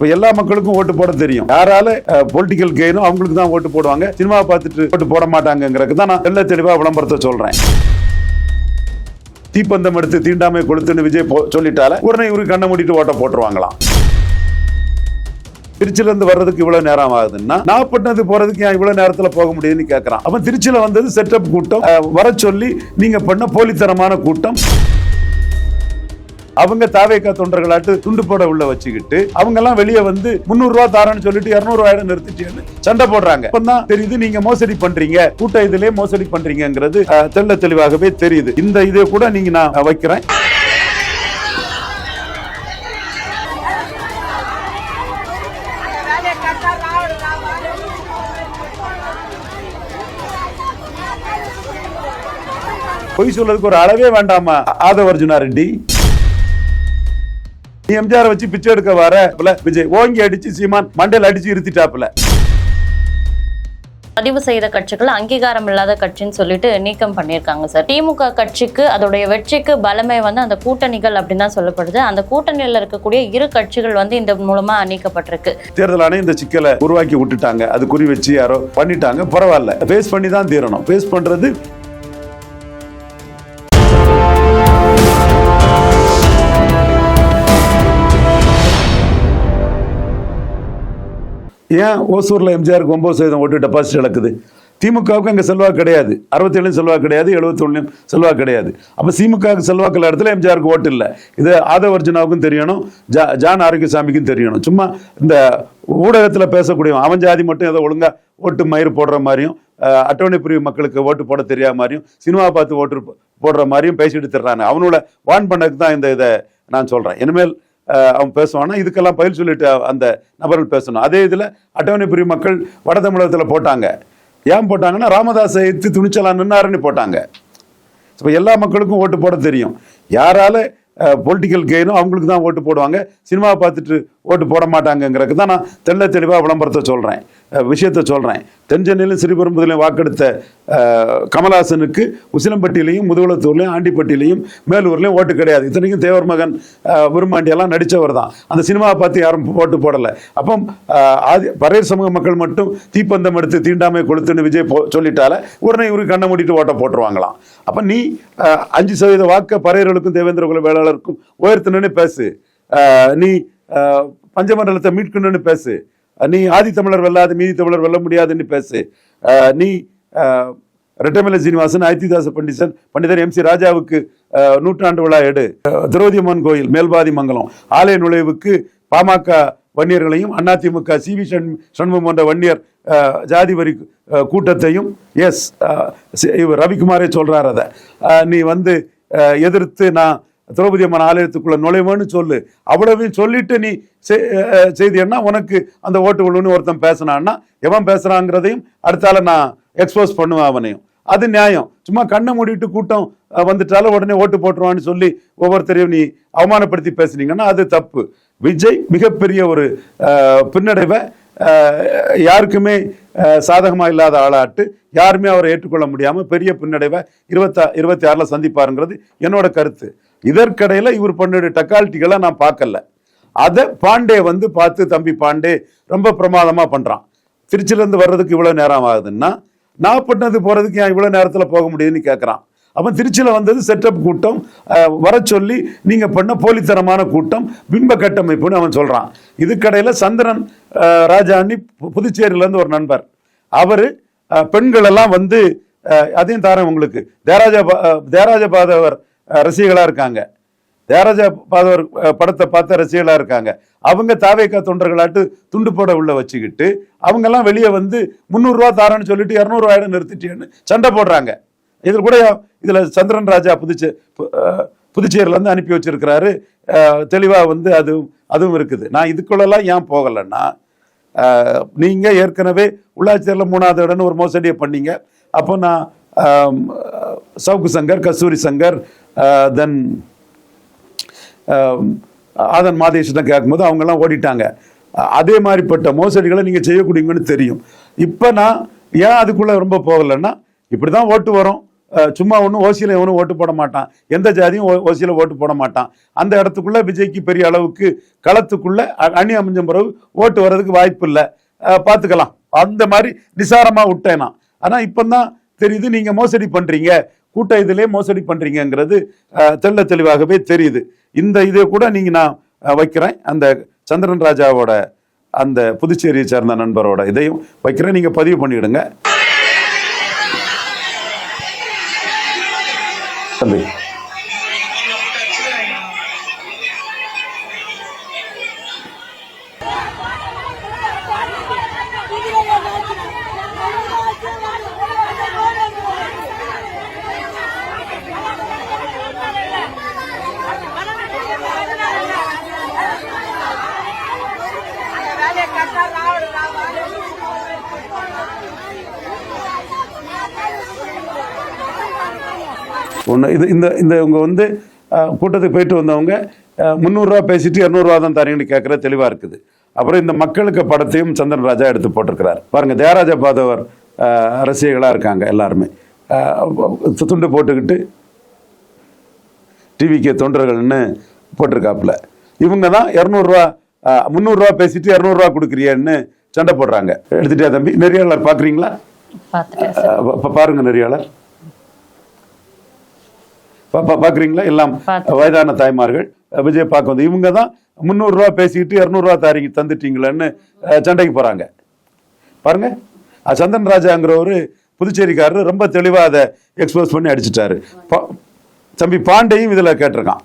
இப்போ எல்லா மக்களுக்கும் ஓட்டு போட தெரியும். யாரால பொலிட்டிக்கல் கெயினும் அவங்களுக்கு தான் ஓட்டு போடுவாங்க. சினிமா பார்த்துட்டு ஓட்டு போட மாட்டாங்கிறதுக்கு தான் நான் தெள்ள தெளிவாக விளம்பரத்தை சொல்றேன். தீப்பந்தம் எடுத்து தீண்டாமை கொளுத்துன்னு விஜய் போ- சொல்லிட்டால உடனே இவருக்கு கண்ணை மூடிட்டு ஓட்ட போட்டுருவாங்களாம். திருச்சியிலேருந்து வர்றதுக்கு இவ்வளவு நேரம் ஆகுதுன்னா நாகப்பட்டினத்து போறதுக்கு ஏன் இவ்வளவு நேரத்துல போக முடியுதுன்னு கேட்கறான் அப்ப திருச்சியில் வந்தது செட்டப் கூட்டம் வர சொல்லி நீங்க பண்ண போலித்தனமான கூட்டம். அவங்க தாவேக்கா தொண்டர்களாட்டு துண்டு போட உள்ள வச்சுக்கிட்டு அவங்க எல்லாம் வெளியே வந்து முந்நூறு ரூபா தாரன்னு சொல்லிட்டு இருநூறு ரூபாய் நிறுத்திட்டேன்னு சண்டை போடுறாங்க. அப்பதான் தெரியுது நீங்க மோசடி பண்றீங்க. கூட்ட இதுலயே மோசடி பண்றீங்கிறது தெல்ல தெள்ள தெளிவாகவே தெரியுது. இந்த இதை கூட நீங்க நான் வைக்கிறேன். பொய் சொல்றதுக்கு ஒரு அளவே வேண்டாமா? ஆதவர்ஜுனா ரெட்டி நீ எம்ஜிஆர் வச்சு பிச்சை எடுக்க வர விஜய். ஓங்கி அடிச்சு சீமான் மண்டையில அடிச்சு இருத்திட்டாப்புல பதிவு செய்த கட்சிகள் அங்கீகாரம் இல்லாத கட்சின்னு சொல்லிட்டு நீக்கம் பண்ணியிருக்காங்க சார். திமுக கட்சிக்கு அதோடைய வெற்றிக்கு பலமே வந்து அந்த கூட்டணிகள் அப்படின்னு தான் சொல்லப்படுது. அந்த கூட்டணியில் இருக்கக்கூடிய இரு கட்சிகள் வந்து இந்த மூலமா நீக்கப்பட்டிருக்கு. தேர்தல் ஆணையம் இந்த சிக்கலை உருவாக்கி விட்டுட்டாங்க. அது குறி வச்சு யாரோ பண்ணிட்டாங்க. பரவாயில்ல. ஃபேஸ் பண்ணி தான் தீரணும். ஃபேஸ் பண்றது ஏன் ஓசூரில் எம்ஜிஆருக்கு ஒன்பது சதவீதம் ஓட்டு டெபாசிட் இழக்குது? திமுகவுக்கு அங்கே செல்வாக்கு கிடையாது. அறுபத்தேழு செல்வாக்கு கிடையாது எழுபத்தொன்னுலையும் செல்வாக்கு கிடையாது. அப்போ திமுகவுக்கு செல்வாக்கு இடத்துல எம்ஜிஆருக்கு ஓட்டு இல்லை. இது ஆதவர்ஜுனாவுக்கும் தெரியணும் ஜா ஜான் ஆரோக்கியசாமிக்கும் தெரியணும். சும்மா இந்த ஊடகத்தில் பேசக்கூடிய அவன் ஜாதி மட்டும் ஏதோ ஒழுங்கா ஓட்டு மயிர் போடுற மாதிரியும் அட்டவணை பிரிவு மக்களுக்கு ஓட்டு போட தெரியாத மாதிரியும் சினிமா பார்த்து ஓட்டு போடுற மாதிரியும் பேசிட்டு தர்றாங்க. அவனோட வான் பண்ணதுக்கு தான் இந்த இதை நான் சொல்கிறேன் இனிமேல் அவன் பேசுவானா இதுக்கெல்லாம் பயில் சொல்லிட்டு அந்த நபர்கள் பேசணும். அதே இதில் அட்டவணை பிரிவு மக்கள் வட தமிழகத்தில் போட்டாங்க. ஏன் போட்டாங்கன்னா ராமதாஸை எத்து துணிச்சலா நின்னாருன்னு போட்டாங்க. இப்போ எல்லா மக்களுக்கும் ஓட்டு போட தெரியும். யாரால பொலிட்டிக்கல் கெயினும் அவங்களுக்கு தான் ஓட்டு போடுவாங்க. சினிமா பார்த்துட்டு ஓட்டு போட மாட்டாங்கங்கிறதுக்கு தான் நான் தெள்ள தெளிவாக விளம்பரத்தை சொல்கிறேன் விஷயத்தை சொல்கிறேன் தென்சென்னையிலும் சிறுபெரும்புதிலையும் வாக்கெடுத்த கமலஹாசனுக்கு உசிலம்பட்டியிலையும் முதுகுளத்தூர்லையும் ஆண்டிப்பட்டியிலையும் மேலூர்லையும் ஓட்டு கிடையாது. இத்தனைக்கும் தேவர் மகன் விரும்பாண்டியெல்லாம் நடித்தவர் தான். அந்த சினிமாவை பார்த்து யாரும் ஓட்டு போடலை. அப்போ ஆதி பறையர் சமூக மக்கள் மட்டும் தீப்பந்தம் எடுத்து தீண்டாமை கொளுத்துன்னு விஜய் போ சொல்லிட்டால உடனே இவருக்கு கண்ணை மூடிட்டு ஓட்டை போட்டுருவாங்களாம். அப்போ நீ அஞ்சு சதவீத வாக்கை பறையர்களுக்கும் தேவேந்திர குல வேளாளருக்கும் உயர்த்தணுன்னு பேசு. நீ பஞ்சமண்டலத்தை மீட்கணும்னு பேசு. நீ ஆதி தமிழர் வெல்லாது மீதி தமிழர் வெல்ல முடியாதுன்னு பேசு. நீ ரெட்டமில ரெட்டமலை சீனிவாசன் ஐத்திதாச பண்டிதன் பண்டிதர் எம் சி ராஜாவுக்கு நூற்றாண்டு விழா எடு. அஹ், அம்மன் கோயில் மேல்பாதி மங்கலம். ஆலய நுழைவுக்கு பாமக வன்னியர்களையும் அதிமுக சி வி சண்முகம் போன்ற வன்னியர் ஜாதி வரி கூட்டத்தையும் எஸ் இவர் ரவிக்குமாரே சொல்கிறார் அதை. நீ வந்து எதிர்த்து நான் திரௌபதி அம்மன் ஆலயத்துக்குள்ளே நுழைவேன்னு சொல்லு. அவ்வளவையும் சொல்லிட்டு நீ செ- செய்தியன்னா உனக்கு அந்த ஓட்டு விழுன்னு ஒருத்தன் பேசினான்னா எவன் பேசுகிறாங்கிறதையும் அடுத்தால நான் எக்ஸ்போஸ் பண்ணுவேன் அவனையும். அது நியாயம். சும்மா கண்ணை மூடிட்டு கூட்டம் வந்துட்டாலும் உடனே ஓட்டு போட்டுருவான்னு சொல்லி ஒவ்வொருத்தரையும் நீ அவமானப்படுத்தி பேசுனீங்கன்னா அது தப்பு. விஜய் மிகப்பெரிய ஒரு பின்னடைவை யாருக்குமே சாதகமாக இல்லாத ஆளாட்டு யாருமே அவரை ஏற்றுக்கொள்ள முடியாமல் பெரிய பின்னடைவை இருபத்தா இருபத்தி ஆறில் சந்திப்பாருங்கிறது என்னோட கருத்து. இதற்கடையில் இவர் பண்ணுற டக்கால்ட்டிகளை நான் பார்க்கல. அதை பாண்டே வந்து பார்த்து தம்பி பாண்டே ரொம்ப பிரமாதமாக பண்ணுறான் திருச்சியிலேருந்து வர்றதுக்கு இவ்வளோ நேரம் ஆகுதுன்னா நான் பண்ணது போகிறதுக்கு ஏன் இவ்வளோ நேரத்தில் போக முடியுதுன்னு கேட்குறான் அப்போ திருச்சியில் வந்தது செட்டப் கூட்டம் வர சொல்லி நீங்கள் பண்ண போலித்தனமான கூட்டம் பிம்ப கட்டமைப்புன்னு அவன் சொல்கிறான் இதுக்கடையில் சந்திரன் ராஜாணி பு- ஒரு நண்பர். அவர் பெண்களெல்லாம் வந்து அதையும் தாரேன் உங்களுக்கு. தேராஜ தேராஜபாதவர் ரசிகளாக இருக்காங்க. தேராஜா பாதவர் படத்தை பார்த்த ரசிகளாக இருக்காங்க. அவங்க தாவேக்கா தொண்டர்களாட்டு துண்டு போட உள்ள வச்சுக்கிட்டு அவங்கெல்லாம் வெளியே வந்து முந்நூறுரூவா தாரேன்னு தாரன்னு சொல்லிட்டு இரநூறுவாயிடம் நிறுத்திட்டேன்னு சண்டை போடுறாங்க. இதில் கூட இதில் சந்திரன் ராஜா புதுச்சே பு- அனுப்பி வச்சிருக்கிறாரு. தெளிவாக வந்து அது அதுவும் இருக்குது. நான் இதுக்குள்ளெல்லாம் ஏன் போகலைன்னா நீங்கள் ஏற்கனவே உள்ளாட்சியரில் மூணாவது இடம்னு ஒரு மோசடியை பண்ணீங்க. அப்போ நான் சவுக்கு சங்கர் கஸ்தூரி சங்கர் Uh, தென் um, ஆதன் மாதேஷன் கேட்கும்போது அவங்கெல்லாம் ஓடிட்டாங்க. அதே மாதிரிப்பட்ட மோசடிகளை நீங்கள் செய்யக்கூடியங்கன்னு தெரியும். இப்போ நான் ஏன் அதுக்குள்ளே ரொம்ப போகலைன்னா இப்படி தான் ஓட்டு வரும். சும்மா ஒன்றும் ஓசியில் எவனும் ஓட்டு போட மாட்டான். எந்த ஜாதியும் ஓ- ஓசியில் ஓட்டு போட மாட்டான். அந்த இடத்துக்குள்ளே விஜய்க்கு பெரிய அளவுக்கு களத்துக்குள்ளே அ- அணி அமைஞ்ச பிறகு ஓட்டு வர்றதுக்கு வாய்ப்பு இல்லை. பார்த்துக்கலாம் அந்த மாதிரி நிசாரமாக விட்டேன் நான். ஆனால் இப்போ தான் தெரியுது நீங்க மோசடி பண்றீங்க. கூட்ட இதிலே மோசடி பண்றீங்கங்கிறது அஹ், தெள்ள தெளிவாகவே தெரியுது. இந்த இதை கூட நீங்க நான் அஹ், வைக்கிறேன். அந்த சந்திரன் ராஜாவோட அந்த புதுச்சேரியை சேர்ந்த நண்பரோட இதையும் வைக்கிறேன். நீங்க பதிவு பண்ணிடுங்க. ஒன்று இது இந்த இந்த இவங்க வந்து கூட்டத்துக்கு போயிட்டு வந்தவங்க முந்நூறுரூவா பேசிட்டு இரநூறுவா தான் தரீங்கன்னு கேட்குற தெளிவாக இருக்குது. அப்புறம் இந்த மக்களுக்கு படத்தையும் சந்திரன் ராஜா எடுத்து போட்டிருக்கிறார். பாருங்க ஜெயராஜா பாதவர் அரசியர்களாக ரசிகர்களாக இருக்காங்க எல்லாருமே. துண்டு போட்டுக்கிட்டு டிவிக்கு தொண்டர்கள்னு போட்டிருக்காப்புல. இவங்க தான் இரநூறுவா முந்நூறுரூவா பேசிட்டு இரநூறுவா கொடுக்குறியன்னு சண்டை போடுறாங்க. எடுத்துட்டியா தம்பி? நெறியாளர் பார்க்குறீங்களா? பாருங்க நெறியாளர். பா- பா- பாக்குறீங்களா எல்லாம். வயதான தாய்மார்கள் விஜய் பார்க்க வந்து இவங்க தான் முந்நூறுரூவா பேசிக்கிட்டு இரநூறுவா தாரிங்க தந்துட்டீங்களேன்னு சண்டைக்கு போறாங்க. பாருங்க. சந்தன் ராஜாங்கிறவரு புதுச்சேரிக்காரர் ரொம்ப தெளிவா அதை எக்ஸ்போஸ் பண்ணி அடிச்சிட்டாரு. தம்பி பாண்டேயும் இதுல கேட்டிருக்கான்.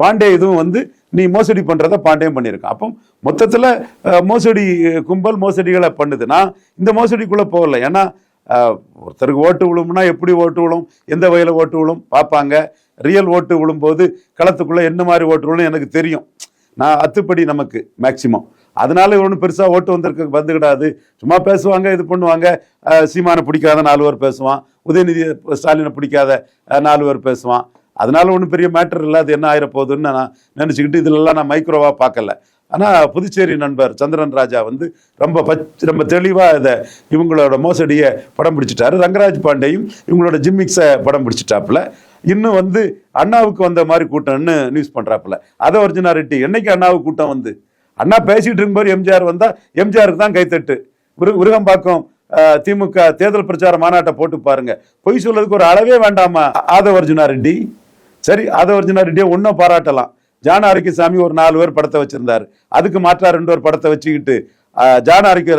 பாண்டே இதுவும் வந்து நீ மோசடி பண்ணுறத பாண்டியம் பண்ணியிருக்கான் அப்போ மொத்தத்தில் மோசடி கும்பல் மோசடிகளை பண்ணுதுன்னா இந்த மோசடிக்குள்ளே போகல. ஏன்னா ஒருத்தருக்கு ஓட்டு விழும்னா எப்படி ஓட்டு விழும்? எந்த வகையில் ஓட்டு விழும்? பார்ப்பாங்க. ரியல் ஓட்டு விழும்போது களத்துக்குள்ளே என்ன மாதிரி ஓட்டு விழும் எனக்கு தெரியும். நான் அத்துப்படி நமக்கு மேக்சிமம். அதனால ஒன்றும் பெருசாக ஓட்டு வந்திருக்க வந்துக்கிடாது. சும்மா பேசுவாங்க இது பண்ணுவாங்க. சீமானை பிடிக்காத நாலு பேர் பேசுவான். உதயநிதி ஸ்டாலினை பிடிக்காத நாலு பேர் பேசுவான். அதனால ஒன்றும் பெரிய மேட்டர் இல்லை அது என்ன ஆயிர போகுதுன்னு நான் நினச்சிக்கிட்டு இதிலெல்லாம் நான் மைக்ரோவாக பார்க்கல. ஆனால் புதுச்சேரி நண்பர் சந்திரன் ராஜா வந்து ரொம்ப பச் ரொம்ப தெளிவாக இதை இவங்களோட மோசடியை படம் பிடிச்சிட்டாரு. ரங்கராஜ் பாண்டேயும் இவங்களோட ஜிம்மிக்ஸை படம் பிடிச்சிட்டாப்புல. இன்னும் வந்து அண்ணாவுக்கு வந்த மாதிரி கூட்டம்னு நியூஸ் பண்ணுறாப்புல அதை ஒரிஜினாலிட்டி என்னைக்கு அண்ணாவுக்கு கூட்டம் வந்து? அண்ணா பேசிகிட்டு இருக்கும்போது எம்ஜிஆர் வந்தால் எம்ஜிஆருக்கு தான் கைத்தட்டு. உரு உருகம்பாக்கம் திமுக தேர்தல் பிரச்சார மாநாட்டை போட்டு பாருங்க. பொய் சொல்றதுக்கு ஒரு அளவே வேண்டாமா ஆதவர்ஜுனா ரெட்டி? சரி அதை அர்ஜுனா ஒன்றும் பாராட்டலாம். ஜான சாமி ஒரு நாலு பேர் படத்தை வச்சிருந்தாரு. அதுக்கு மாற்றா ரெண்டு பேர் படத்தை வச்சுக்கிட்டு ஜான அரிக்க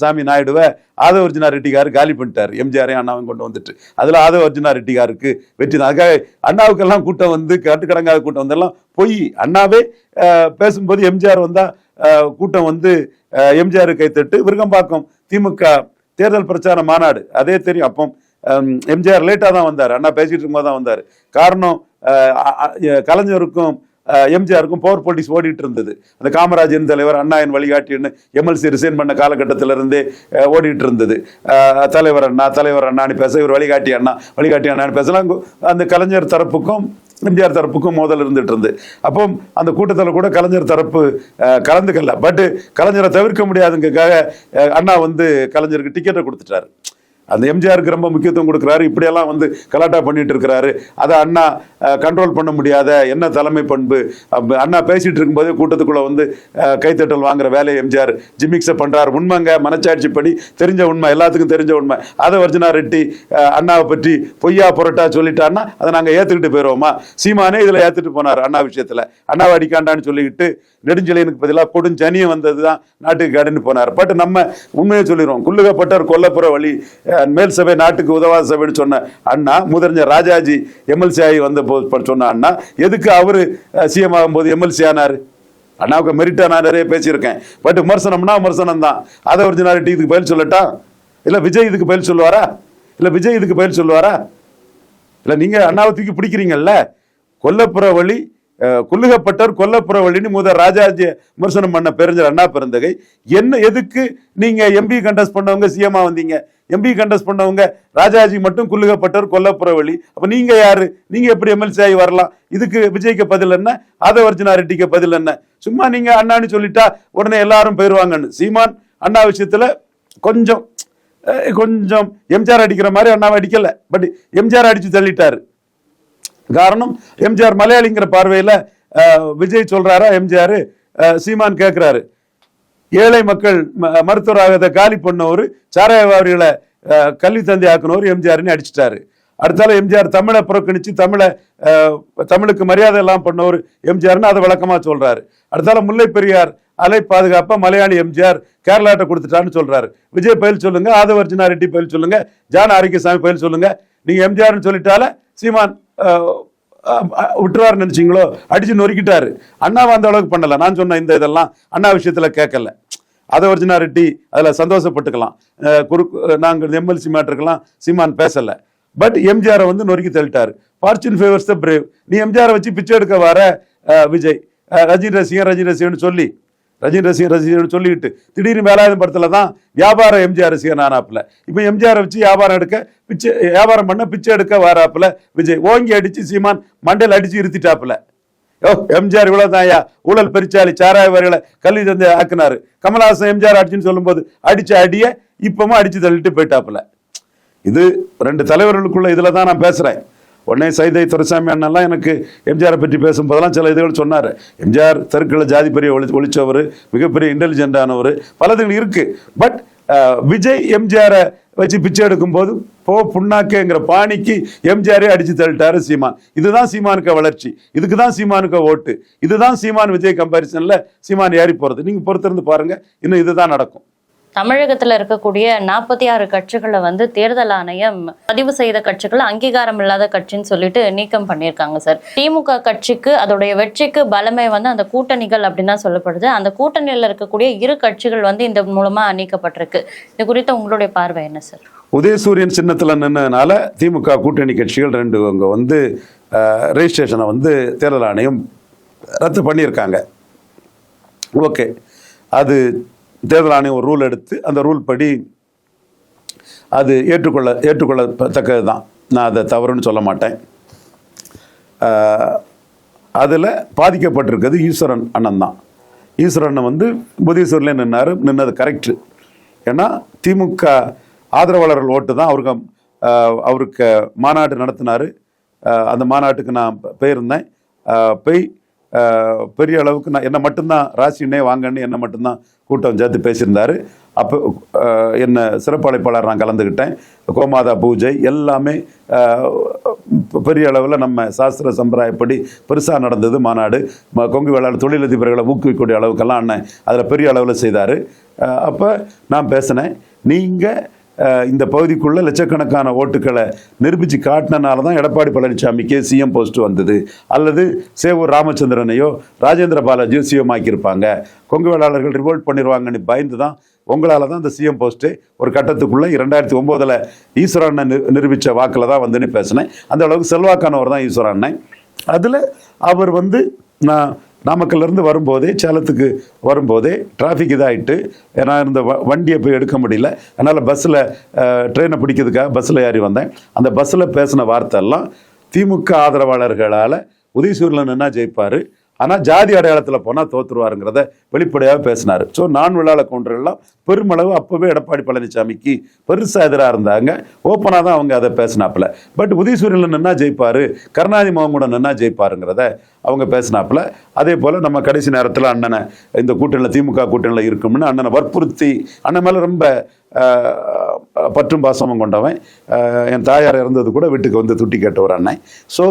சாமி நாயுடுவை ஆதவ அர்ஜுனா ரெட்டிகாரு காலி பண்ணிட்டார். எம்ஜிஆரையும் அண்ணாவும் கொண்டு வந்துட்டு. அதில் ஆதவ அர்ஜுனா ரெட்டிகாருக்கு வெற்றி தான். அதுக்காக அண்ணாவுக்கெல்லாம் கூட்டம் வந்து கட்டுக்கடங்காத கூட்டம் வந்தெல்லாம் பொய் அண்ணாவே பேசும்போது எம்ஜிஆர் வந்தால் கூட்டம் வந்து எம்ஜிஆர் கைத்தட்டு விருகம்பாக்கம் திமுக தேர்தல் பிரச்சார மாநாடு. அதே தெரியும். அப்போ எம்ஜிஆர் லேட்டாக தான் வந்தார். அண்ணா பேசிகிட்டு இருக்கும்போது தான் வந்தார். காரணம் கலைஞருக்கும் எம்ஜிஆருக்கும் பவர் பாலிட்டிக்ஸ் ஓடிட்டு இருந்தது. அந்த காமராஜன் தலைவர் அண்ணாயின் வழிகாட்டின்னு எம்எல்சி ரிசைன் பண்ண காலகட்டத்திலிருந்தே ஓடிட்டு இருந்தது. தலைவர் அண்ணா தலைவர் அண்ணான்னு பேச இவர் வழிகாட்டி அண்ணா வழிகாட்டி அண்ணான்னு பேசலாம். அந்த கலைஞர் தரப்புக்கும் எம்ஜிஆர் தரப்புக்கும் மோதல் இருந்துட்டு இருந்து அப்போ அந்த கூட்டத்தில் கூட கலைஞர் தரப்பு கலந்துக்கல. பட் கலைஞரை தவிர்க்க முடியாதுங்கிறதுக்காக அண்ணா வந்து கலைஞருக்கு டிக்கெட்டை கொடுத்துட்டாரு. அந்த எம்ஜிஆருக்கு ரொம்ப முக்கியத்துவம் கொடுக்குறாரு. இப்படியெல்லாம் வந்து கலாட்டா பண்ணிட்டு இருக்கிறாரு. அதை அண்ணா கண்ட்ரோல் பண்ண முடியாத என்ன தலைமை பண்பு? அண்ணா பேசிட்டு இருக்கும்போதே கூட்டத்துக்குள்ள வந்து கைத்தட்டல் வாங்குற வேலையை எம்ஜிஆர் ஜிமிக்ஸை பண்றாரு. உண்மைங்க மனச்சாட்சி படி தெரிஞ்ச உண்மை எல்லாத்துக்கும் தெரிஞ்ச உண்மை. அதை வர்ஜினா ரெட்டி அண்ணாவை பற்றி பொய்யா புரட்டா சொல்லிட்டான்னா அதை நாங்கள் ஏற்றுக்கிட்டு போயிடுவோமா சீமானே இதில் ஏற்றுட்டு போனார் அண்ணா விஷயத்தில். அண்ணாவை அடிக்காண்டான்னு சொல்லிக்கிட்டு நெடுஞ்செழியனுக்கு பதிலாக கொடுஞ்சனியம் வந்தது தான் நாட்டுக்கு கடந்து போனார். பட் நம்ம உண்மையை சொல்லிடுவோம் குள்ளுகப்பட்டவர் கொல்லப்புற வழி மேல் சபை நாட்டுக்கு உதவாத சபைன்னு சொன்ன அண்ணா முதறிஞர் ராஜாஜி எம்எல்சி ஆகி வந்த போது சொன்ன அண்ணா எதுக்கு அவரு சிஎம் ஆகும்போது எம்எல்சி ஆனார்? அண்ணாவுக்கு மெரிட்டா நான் நிறைய பேசியிருக்கேன். பட் விமர்சனம்னா விமர்சனம் தான் அதை ஒரிஜினாலிட்டி இதுக்கு பதில் சொல்லட்டா? இல்லை விஜய் இதுக்கு பதில் சொல்லுவாரா? இல்லை விஜய் இதுக்கு பதில் சொல்லுவாரா? இல்லை நீங்கள் அண்ணாவை தூக்கி பிடிக்கிறீங்கல்ல? கொல்லப்புற வழி கொல்லுகப்பட்டவர் கொல்லப்புற வழின்னு முதல் ராஜாஜி விமர்சனம் பண்ண பெருஞ்சர் அண்ணா பிறந்தகை என்ன எதுக்கு நீங்க எம்பி கண்டஸ்ட் பண்ணவங்க சிஎம்மா வந்தீங்க? எம்பி கண்டஸ்ட் பண்ணவங்க ராஜாஜி மட்டும் கொல்லுகப்பட்டவர் கொல்லப்புற வழி அப்ப நீங்க யாரு? நீங்க எப்படி எம்எல்சி ஆகி வரலாம்? இதுக்கு விஜய்க்கு பதில் என்ன? ஆதவர்ஜுனா ரெட்டிக்கு பதில் என்ன? சும்மா நீங்க அண்ணான்னு சொல்லிட்டா உடனே எல்லாரும் போயிருவாங்கன்னு. சீமான் அண்ணா விஷயத்துல கொஞ்சம் கொஞ்சம் எம்ஜிஆர் அடிக்கிற மாதிரி அண்ணாவை அடிக்கல. பட் எம்ஜிஆர் அடிச்சு தள்ளிட்டாரு. காரணம் எம்ஜிஆர் மலையாளிங்கிற பார்வையில் விஜய் சொல்றாரா எம்ஜிஆர்? சீமான் கேட்குறாரு ஏழை மக்கள் ம- காலி பண்ணவர் சாராயவாரிகளை அஹ், கல்வி தந்தை ஆக்குனவர் எம்ஜிஆர்னு அடிச்சிட்டாரு. அடுத்தால எம்ஜிஆர் தமிழை புறக்கணித்து தமிழை தமிழுக்கு மரியாதை எல்லாம் பண்ணவர் எம்ஜிஆர்னு அதை வழக்கமாக சொல்கிறாரு அடுத்தால முல்லை பெரியார் அலை பாதுகாப்பாக மலையாளி எம்ஜிஆர் கேரளாட்ட கொடுத்துட்டான்னு சொல்கிறாரு விஜய் பயில் சொல்லுங்கள் ஆதவர்ஜுனா ரெட்டி பயில் சொல்லுங்கள் ஜான ஆரோக்கியசாமி பயில் சொல்லுங்கள் நீங்கள் எம்ஜிஆர்னு சொல்லிட்டால சீமான் அஹ், நினச்சிங்களோ? அடிச்சு நொறுக்கிட்டாரு. அண்ணாவை அந்த அளவுக்கு பண்ணல. நான் சொன்ன இந்த இதெல்லாம் அண்ணா விஷயத்துல கேட்கல. அதை ஒரிஜினா ரெட்டி அதில் சந்தோஷப்பட்டுக்கலாம். குறுக்கு நாங்கள் எம்எல்சி மேட்டருக்கெல்லாம் சீமான் பேசலை. பட் எம்ஜிஆரை வந்து நொறுக்கி தள்ளிட்டார். ஃபார்ச்சூன் ஃபேவர்ஸ் த பிரேவ் நீ எம்ஜிஆரை வச்சு பிச்சை எடுக்க வர விஜய். ரஜினி ரசிகன் ரஜினி ரசிகன் சொல்லி ரஜினி ரசிகன் ரசிகன் சொல்லிட்டு திடீர்னு வேலாயுதம் படத்தில் தான் வியாபாரம் எம்ஜிஆர் ரசிகன் ஆனாப்புல. இப்போ எம்ஜிஆரை வச்சு வியாபாரம் எடுக்க பிச்சை வியாபாரம் பண்ண பிச்சை எடுக்க வராப்புல விஜய். ஓங்கி அடித்து சீமான் மண்டையில் அடித்து இருத்திட்டாப்புல. ஓ எம்ஜிஆர் இவ்வளோ தான் ஐயா. ஊழல் பெருச்சாலி சாராய வரிகளை கல்வி தந்தை ஆக்குனாரு. கமலஹாசன் எம்ஜிஆர் அடிச்சுன்னு சொல்லும்போது அடித்த அடியை இப்பவும் அடித்து தள்ளிட்டு போயிட்டாப்புல. இது ரெண்டு தலைவர்களுக்குள்ள இதில் தான் நான் பேசுகிறேன் உடனே சைதை துரைசாமி அண்ணெல்லாம் எனக்கு எம்ஜிஆரை பற்றி பேசும்போதெல்லாம் சில இதுகள் சொன்னார். எம்ஜிஆர் தெருக்களை ஜாதி பெரிய ஒளி ஒழிச்சவர் மிகப்பெரிய இன்டெலிஜென்டானவர் பலதுகள் இருக்குது பட் விஜய் எம்ஜிஆரை வச்சு பிச்சை எடுக்கும்போது போ புண்ணாக்கேங்கிற பாணிக்கு எம்ஜிஆரே அடித்து தள்ளிட்டாரு சீமான். இதுதான் சீமானுக்கு வளர்ச்சி. இதுக்கு தான் சீமானுக்கு ஓட்டு. இதுதான் சீமான் விஜய் கம்பாரிசனில் சீமான் ஏறி போகிறது நீங்கள் பொறுத்திருந்து பாருங்க. இன்னும் இதுதான் நடக்கும். தமிழகத்தில் இருக்கக்கூடிய நாற்பத்தி ஆறு கட்சிகளை வந்து தேர்தல் ஆணையம் பதிவு செய்த கட்சிகள் அங்கீகாரம் இல்லாத கட்சின்னு சொல்லிட்டு நீக்கம் பண்ணியிருக்காங்க சார். திமுக கட்சிக்கு அதோடைய வெற்றிக்கு பலமே வந்து அந்த கூட்டணிகள் அப்படின்னு தான் சொல்லப்படுது. அந்த கூட்டணியில் இருக்கக்கூடிய இரு கட்சிகள் வந்து இந்த மூலமா நீக்கப்பட்டிருக்கு. இது குறித்த உங்களுடைய பார்வை என்ன சார்? உதயசூரியன் சின்னத்தில் நின்னதுனால திமுக கூட்டணி கட்சிகள் ரெண்டு அவங்க வந்து ரெஜிஸ்ட்ரேஷனை வந்து தேர்தல் ஆணையம் ரத்து பண்ணியிருக்காங்க. ஓகே. அது தேர்தல் ஆணையம் ஒரு ரூல் எடுத்து அந்த ரூல் படி அது ஏற்றுக்கொள்ள ஏற்றுக்கொள்ளத்தக்கது தான் நான் அதை தவறுன்னு சொல்ல மாட்டேன். அதில் பாதிக்கப்பட்டிருக்கிறது ஈஸ்வரன் அண்ணன் தான். ஈஸ்வரன் வந்து புதீஸ்வரில் நின்னார். நின்னது கரெக்டு ஏன்னா திமுக ஆதரவாளர்கள் ஓட்டு தான் அவருக்கு அவருக்கு மாநாடு நடத்தினார். அந்த மாநாட்டுக்கு நான் போயிருந்தேன் போய் பெரிய அளவுக்கு நான் என்னை மட்டும்தான் ராசினே வாங்கன்னு என்னை மட்டும்தான் கூட்டம் சேர்த்து பேசியிருந்தாரு. அப்போ என்ன சிறப்பு அழைப்பாளர் நான் கலந்துக்கிட்டேன். கோமாதா பூஜை எல்லாமே பெரிய அளவில் நம்ம சாஸ்திர சம்பிரதாயப்படி பெருசாக நடந்தது மாநாடு. கொங்கு வேளாண் தொழிலதிபர்களை ஊக்குவிக்கக்கூடிய அளவுக்கெல்லாம் அண்ணன் அதில் பெரிய அளவில் செய்தார். அப்போ நான் பேசினேன். நீங்கள் இந்த பகுதிக்குள்ளே லட்சக்கணக்கான ஓட்டுகளை நிரூபித்து காட்டினனால தான் எடப்பாடி பழனிசாமிக்கு சிஎம் போஸ்ட் வந்தது. அல்லது சேவூர் ராமச்சந்திரனையோ ராஜேந்திர பாலாஜியோ சிஎம் ஆக்கியிருப்பாங்க. கொங்கு வேளாளர்கள் ரிவோல்ட் பண்ணிடுவாங்கன்னு பயந்து தான் உங்களால் தான் இந்த சிஎம் போஸ்ட்டு ஒரு கட்டத்துக்குள்ளே இரண்டாயிரத்தி ஒம்போதில் ஈஸ்வரண்ணன் நிரூபித்த வாக்கில் தான் வந்துன்னு பேசினேன். அந்த அளவுக்கு செல்வாக்கானவர் தான் ஈஸ்வரண்ணன் அதில் அவர் வந்து நான் நாமக்கல்லேருந்து வரும்போதே சேலத்துக்கு வரும்போதே டிராஃபிக் இதாகிட்டு நான் இந்த வ- வண்டியை போய் எடுக்க முடியல. அதனால் பஸ்ஸில் ட்ரெயினை பிடிக்கிறதுக்காக பஸ்ஸில் ஏறி வந்தேன். அந்த பஸ்ஸில் பேசின வார்த்தை எல்லாம் திமுக ஆதரவாளர்களால் உதயசூரில் நின்னா ஜெயிப்பார். ஆனால் ஜாதி அடையாளத்தில் போனால் தோத்துருவாருங்கிறத வெளிப்படையாக பேசினார். ஸோ நான் விழாவில் கவுண்டர்கள்லாம் பெருமளவு அப்போவே எடப்பாடி பழனிசாமிக்கு பெருசாக எதிராக இருந்தாங்க. ஓப்பனாக தான் அவங்க அதை பேசினாப்புல. பட் உதயசூரியனில் நின்னா ஜெயிப்பார் கருணாநிதி மகன் கூட நின்னா ஜெயிப்பாருங்கிறத அவங்க பேசினாப்புல. அதே போல் நம்ம கடைசி நேரத்தில் அண்ணனை இந்த கூட்டணியில் திமுக கூட்டணியில் இருக்கும்னு அண்ணனை வற்புறுத்தி அண்ணன் மேலே ரொம்ப பற்றும் பாசமும் கொண்டவன். என் தாயார் இறந்தது கூட வீட்டுக்கு வந்து துட்டி கேட்ட ஒரு அண்ணன். ஸோ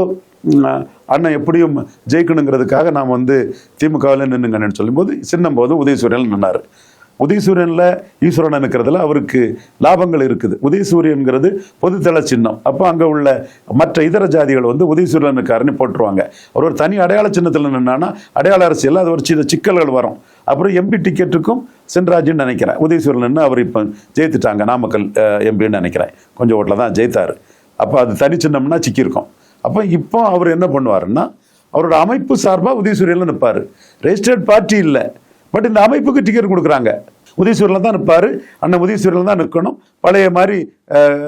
அண்ணன் எப்படியும் ஜெயிக்கணுங்கிறதுக்காக நாம் வந்து திமுகவில் நின்னுங்கன்னு சொல்லும்போது சின்னம் போது உதயசூரியன் நின்னார். உதயசூரியனில் ஈஸ்வரன் இருக்கிறதுல அவருக்கு லாபங்கள் இருக்குது. உதயசூரியன்கிறது பொதுத்தள சின்னம். அப்போ அங்கே உள்ள மற்ற இதர ஜாதிகள் வந்து உதயசூரியனுக்காரன்னு போட்டுருவாங்க. அவர் ஒரு தனி அடையாள சின்னத்தில் நின்னான்னா அடையாள அரசியல் அது ஒரு சின்ன சிக்கல்கள் வரும். அப்புறம் எம்பி டிக்கெட்டுக்கும் சென்ராஜ்னு நினைக்கிறேன். உதயசூரியன் அவர் இப்போ ஜெயித்துட்டாங்க நாமக்கல் எம்பின்னு நினைக்கிறேன். கொஞ்சம் ஓட்டில் தான் ஜெயித்தார். அப்போ அது தனி சின்னம்னா சிக்கியிருக்கும். அப்போ இப்போ அவர் என்ன பண்ணுவாருன்னா அவரோட அமைப்பு சார்பாக உதயசூரியனில் நிற்பார் ரெஜிஸ்டர்ட் பார்ட்டி இல்லை. பட் இந்த அமைப்புக்கு டிக்கெட் கொடுக்குறாங்க. உதயசூரில் தான் நிற்பார். அண்ணன் உதயசூரில் தான் நிற்கணும். பழைய மாதிரி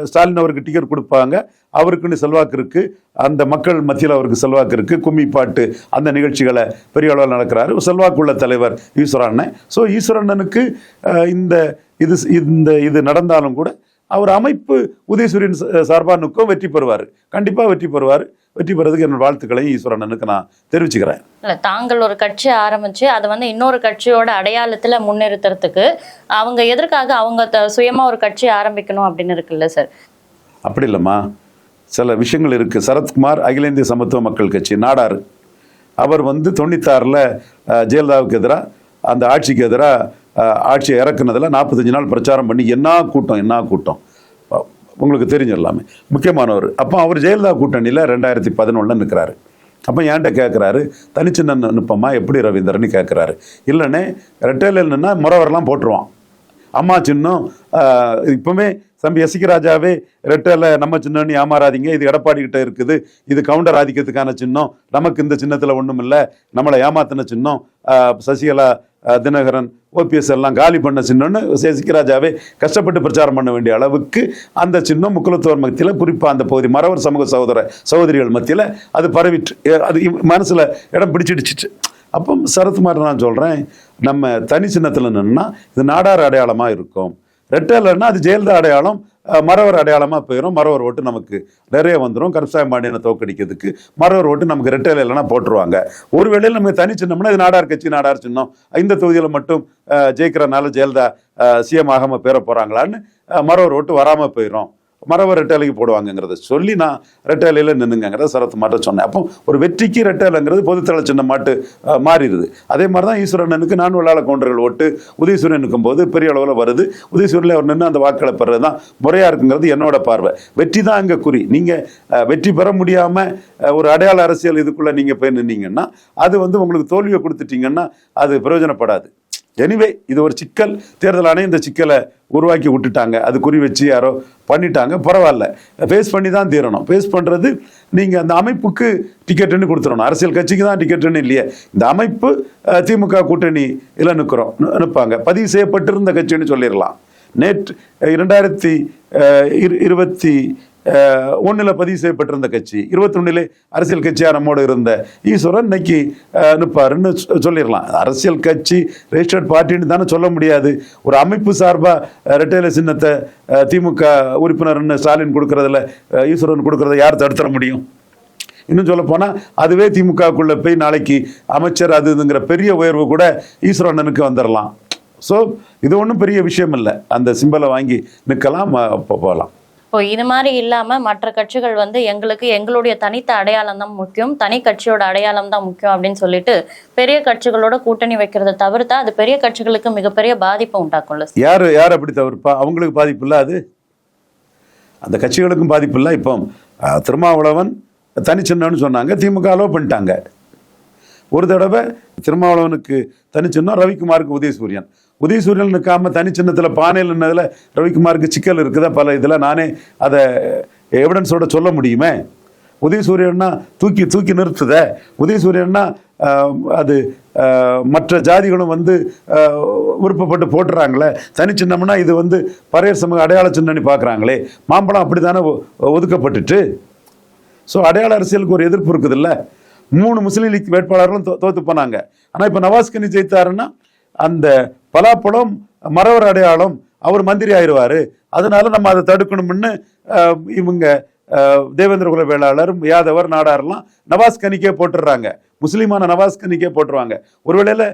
ஸ்டாலின் அவருக்கு டிக்கெட் கொடுப்பாங்க. அவருக்குன்னு செல்வாக்கு இருக்குது அந்த மக்கள் மத்தியில் அவருக்கு செல்வாக்கு இருக்குது கும்மி பாட்டு அந்த நிகழ்ச்சிகளை பெரிய அளவில் நடக்கிறாரு. செல்வாக்குள்ள தலைவர் ஈஸ்வரண்ணன். ஸோ ஈஸ்வரண்ணனுக்கு இந்த இது இந்த இது நடந்தாலும் கூட அவர் அமைப்பு உதயசூரியன் சார்பாக நிற்கும் வெற்றி பெறுவார். கண்டிப்பாக வெற்றி பெறுவார். வெற்றி பெறதுக்கு என்னோட வாழ்த்துக்களையும் ஈஸ்வரனுக்கு நான் தெரிவிச்சுக்கிறேன். இல்ல தாங்கள் ஒரு கட்சி ஆரம்பிச்சு அதை வந்து இன்னொரு கட்சியோட அடையாளத்துல முன்னிறுத்துறதுக்கு அவங்க எதற்காக அவங்க த- சுயமா ஒரு கட்சி ஆரம்பிக்கணும் அப்படின்னு இருக்குல்ல சார்? அப்படி இல்லைம்மா. சில விஷயங்கள் இருக்குது சரத்குமார் அகில இந்திய சமத்துவ மக்கள் கட்சி நாடார். அவர் வந்து தொண்ணூத்தாறில் ஜெயலலிதாவுக்கு எதிராக அந்த ஆட்சிக்கு எதிராக ஆட்சியை இறக்குனதில் நாற்பத்தஞ்சு நாள் பிரச்சாரம் பண்ணி என்ன கூட்டம் என்ன கூட்டம்? உங்களுக்கு தெரிஞ்சிடலாமே. முக்கியமானவர். அப்போ அவர் ஜெயலலிதா கூட்டணியில் ரெண்டாயிரத்தி பதினொன்றில் நிற்கிறாரு அப்போ ஏன்ட்ட கேட்குறாரு தனிச்சின்ன நுட்பமா எப்படி ரவீந்திரன்னு கேட்குறாரு இல்லைன்னே ரெட்டையில் நின்னா முறவரெல்லாம் போட்டுருவான். அம்மா சின்னம் ஆஹ், இப்பவுமே தம்பி எசிக்கு ராஜாவே ரெட்டல நம்ம சின்னம்னு ஏமாறாதீங்க இது எடப்பாடி கிட்ட இருக்குது இது கவுண்டர் ஆதிக்கத்துக்கான சின்னம் நமக்கு இந்த சின்னத்தில் ஒன்றும் இல்லை நம்மளை ஏமாத்தின சின்னம் சசிகலா தினகரன் ஓபிஎஸ் எல்லாம் காலி பண்ண சின்னம்னு எசிக்கு ராஜாவே கஷ்டப்பட்டு பிரச்சாரம் பண்ண வேண்டிய அளவுக்கு அந்த சின்னம் முக்குலத்துவர் மத்தியில் குறிப்பாக அந்த பகுதி மறவர் சமூக சகோதர சகோதரிகள் மத்தியில் அது பரவிட்டு அது மனசில் இடம் பிடிச்சிடுச்சிட்டு அப்போ சரத்குமார் நான் சொல்கிறேன் நம்ம தனி சின்னத்தில் நின்னா இது நாடார் அடையாளமாக இருக்கும். ரெட்டலைன்னா அது ஜெயலலிதா அடையாளம் மறவர் அடையாளமாக போயிடும் மறவர் ஓட்டு நமக்கு நிறைய வந்துடும் கருப்சாமி பாண்டியனை தோக்கடிக்கிறதுக்கு மறவர் ஓட்டு நமக்கு ரெட்டையில் இல்லைன்னா போட்டுருவாங்க. ஒரு வேளையில் நமக்கு தனி சின்னம்னா இது நாடார் கட்சி நாடார் சின்னம். இந்த தொகுதியில் மட்டும் ஜெயிக்கிறனால ஜெயலலிதா சிஎம் ஆகாமல் பேர போகிறாங்களான்னு மறவர் ஓட்டு வராமல் போயிடும் மரவர் ரெட்டைலைக்கு போடுவாங்கங்கிறத சொல்லி நான் ரெட்டைலையில் நின்னுங்கிறத சரத் மாட்ட சொன்னேன். அப்போ ஒரு வெற்றிக்கு ரெட்டைலைங்கிறது பொதுத்தள சின்ன மாட்டு மாறிடுது. அதே மாதிரி தான் ஈஸ்வரனுக்கு நான் உள்ளாள கவுண்டர்கள் ஓட்டு. உதயசூரியன் இருக்கும்போது பெரிய அளவில் வருது. உதயசூரில் அவர் நின்று அந்த வாக்களை பெறது தான் முறையாக இருக்குங்கிறது என்னோட பார்வை. வெற்றி தான் அங்கே குறி. நீங்கள் வெற்றி பெற முடியாமல் ஒரு அடையாள அரசியல் இதுக்குள்ளே நீங்கள் போய் நின்னீங்கன்னா அது வந்து உங்களுக்கு தோல்வியை கொடுத்துட்டீங்கன்னா அது பிரயோஜனப்படாது. எனிவே இது ஒரு சிக்கல். தேர்தல் ஆணையம் இந்த சிக்கலை உருவாக்கி விட்டுட்டாங்க. அது குறி வச்சு யாரோ பண்ணிட்டாங்க. பரவாயில்ல. ஃபேஸ் பண்ணி தான் தீரணும். ஃபேஸ் பண்ணுறது நீங்கள் அந்த அமைப்புக்கு டிக்கெட்டுன்னு கொடுத்துடணும். அரசியல் கட்சிக்கு தான் டிக்கெட்டுன்னு இல்லையே. இந்த அமைப்பு திமுக கூட்டணி இதில் நிற்கிறோம் நிற்பாங்க பதிவு செய்யப்பட்டிருந்த கட்சின்னு சொல்லிடலாம். நேற்று இரண்டாயிரத்தி இரு- இருபத்தி ஒன்றில் பதிவு செய்யப்பட்டிருந்த கட்சி இருபத்தொன்னிலே அரசியல் கட்சியாக நம்மோடு இருந்த ஈஸ்வரன் இன்னைக்கு நிற்பாருன்னு சொ- சொல்லிடலாம். அரசியல் கட்சி ரெஜிஸ்டர்ட் பார்ட்டின்னு தானே சொல்ல முடியாது. ஒரு அமைப்பு சார்பாக ரெட்டையில சின்னத்தை திமுக உறுப்பினர்னு ஸ்டாலின் கொடுக்குறதுல ஈஸ்வரன் கொடுக்கறத யார் தடுத்துட முடியும்? இன்னும் சொல்ல போனால் அதுவே திமுகக்குள்ளே போய் நாளைக்கு அமைச்சர் அது இதுங்கிற பெரிய உயர்வு கூட ஈஸ்வரண்ணனுக்கு வந்துடலாம் ஸோ இது ஒன்றும் பெரிய விஷயம் இல்லை. அந்த சிம்பலை வாங்கி நிற்கலாம் போகலாம். இப்போ இது மாதிரி இல்லாம மற்ற கட்சிகள் வந்து எங்களுக்கு எங்களுடைய தனித்த அடையாளம் தான் முக்கியம். தனி கட்சியோட அடையாளம் தான் முக்கியம் அப்படின்னு சொல்லிட்டு பெரிய கட்சிகளோட கூட்டணி வைக்கிறத தவிர்த்தா அது பெரிய கட்சிகளுக்கு மிகப்பெரிய பாதிப்பை உண்டாக்கும்ல யார் யார் அப்படி தவிர்ப்பா அவங்களுக்கு பாதிப்பு இல்லை அது? அந்த கட்சிகளுக்கும் பாதிப்பு இல்லை இப்போ. திருமாவளவன் தனிச்சின்னம்னு சொன்னாங்க திமுக அளவு பண்ணிட்டாங்க. ஒரு தடவை திருமாவளவனுக்கு தனிச்சின்னம் ரவிக்குமாருக்கு உதயசூரியன். உதயசூரியன் நிற்காம தனிச்சின்னத்தில் பானையில் நின்னதில் ரவிக்குமாருக்கு சிக்கல் இருக்குதா? பல இதில் நானே அதை எவிடன்ஸோட சொல்ல முடியுமே? உதயசூரியன்னா தூக்கி தூக்கி நிறுத்துத? உதயசூரியன்னா அது மற்ற ஜாதிகளும் வந்து விருப்பப்பட்டு போட்டுறாங்களே? தனிச்சின்னம்னா இது வந்து பறையர் சமூக அடையாள சின்னன்னு பார்க்குறாங்களே? மாம்பழம் அப்படி தானே ஒதுக்கப்பட்டுட்டு? ஸோ அடையாள அரசியலுக்கு ஒரு எதிர்ப்பு இருக்குதுல்ல? மூணு முஸ்லீம் லீக் வேட்பாளர்களும் தோ- தோத்து போனாங்க. ஆனால் இப்போ நவாஸ் கனி ஜெயித்தாருன்னா அந்த பலாப்பழம் மறவர் அடையாளம் அவர் மந்திரி ஆயிடுவார் அதனால நம்ம அதை தடுக்கணும்னு இவங்க தேவேந்திர குல வேளாளர் யாதவர் நாடார்லாம் நவாஸ் கனிக்கே போட்டுடுறாங்க முஸ்லீமான நவாஸ் கனிக்கே போட்டுருவாங்க. ஒருவேளையில்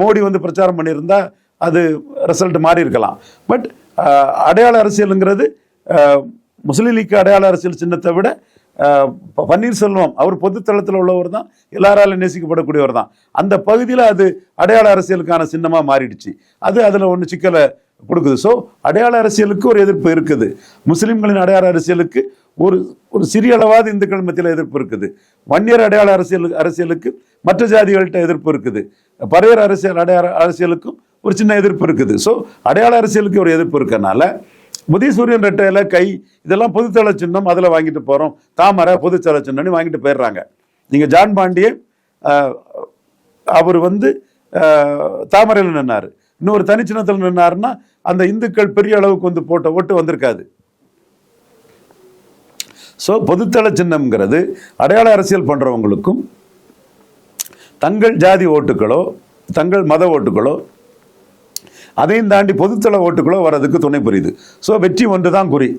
மோடி வந்து பிரச்சாரம் பண்ணியிருந்தா அது ரிசல்ட் மாறி இருக்கலாம். பட் அடையாள அரசியலுங்கிறது முஸ்லீம் லீக் அடையாள அரசியல் சின்னத்தை விட பன்னீர்செல்வம் அவர் பொதுத்தளத்தில் உள்ளவர் தான் எல்லாராலும் நேசிக்கப்படக்கூடியவர் தான். அந்த பகுதியில் அது அடையாள அரசியலுக்கான சின்னமாக மாறிடுச்சு. அது அதில் ஒன்று சிக்கலை கொடுக்குது. ஸோ அடையாள அரசியலுக்கு ஒரு எதிர்ப்பு இருக்குது. முஸ்லீம்களின் அடையாள அரசியலுக்கு ஒரு ஒரு சிறிய அளவாவது இந்துக்கள் மத்தியில் எதிர்ப்பு இருக்குது. வன்னியர் அடையாள அரசியல் அரசியலுக்கு மற்ற ஜாதிகள்கிட்ட எதிர்ப்பு இருக்குது. பறையர் அரசியல் அடையாள அரசியலுக்கும் ஒரு சின்ன எதிர்ப்பு இருக்குது. ஸோ அடையாள அரசியலுக்கு ஒரு எதிர்ப்பு இருக்கனால உதயசூரியன் ரெட்டையில கை இதெல்லாம் பொதுத்தள சின்னம் அதில் வாங்கிட்டு போகிறோம் தாமரை பொதுத்தள சின்னம்னு வாங்கிட்டு போயிடுறாங்க. நீங்கள் ஜான் பாண்டியன் அவர் வந்து தாமரையில் நின்னார். இன்னொரு தனிச்சின்னத்தில் நின்னாருன்னா அந்த இந்துக்கள் பெரிய அளவுக்கு வந்து போட்ட ஓட்டு வந்திருக்காது. ஸோ பொதுத்தள சின்னம்ங்கிறது அடையாள அரசியல் பண்ணுறவங்களுக்கும் தங்கள் ஜாதி ஓட்டுகளோ தங்கள் மத ஓட்டுகளோ அதையும் தாண்டி பொதுத்தள ஓட்டுக்குள்ளே வர்றதுக்கு துணை புரியுது. ஸோ வெற்றி ஒன்று தான் குறி.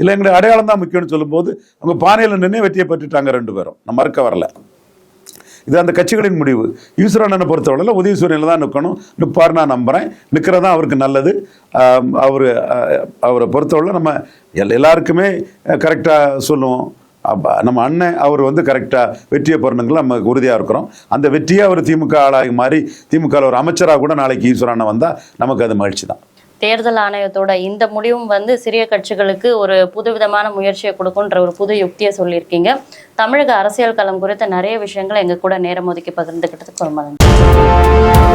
இல்லை எங்களுடைய அடையாளம் தான் முக்கியம்னு சொல்லும்போது அவங்க பானையில் நின்று வெற்றியை பெற்றுட்டாங்க ரெண்டு பேரும். நான் மறுக்க வரல. இது அந்த கட்சிகளின் முடிவு. ஈஸ்வரனை பொறுத்தவரையில் உதயசூரியனில் தான் நிற்கணும். நிற்பார் நான் நம்புகிறேன் நிற்கிறது தான் அவருக்கு நல்லது. அவர் அவரை பொறுத்தவரை நம்ம எல் எல்லாருக்குமே கரெக்டாக சொல்லுவோம். அப்போ நம்ம அண்ணன் அவர் வந்து கரெக்டாக வெற்றியை பெறணுங்கள நம்ம உறுதியாக இருக்கிறோம். அந்த வெற்றியை ஒரு திமுக ஆளாகி மாதிரி திமுக ஒரு அமைச்சராக கூட நாளைக்கு ஈஸ்வரான வந்தால் நமக்கு அது மகிழ்ச்சி தான். தேர்தல் ஆணையத்தோட இந்த முடிவும் வந்து சிறிய கட்சிகளுக்கு ஒரு புதுவிதமான முயற்சியை கொடுக்குன்ற ஒரு புது யுக்தியை சொல்லியிருக்கீங்க. தமிழக அரசியல் களம் குறித்த நிறைய விஷயங்களை எங்கள் கூட நேரம் ஒதுக்கி பகிர்ந்துக்கிட்டதுக்கு ரொம்ப நன்றி.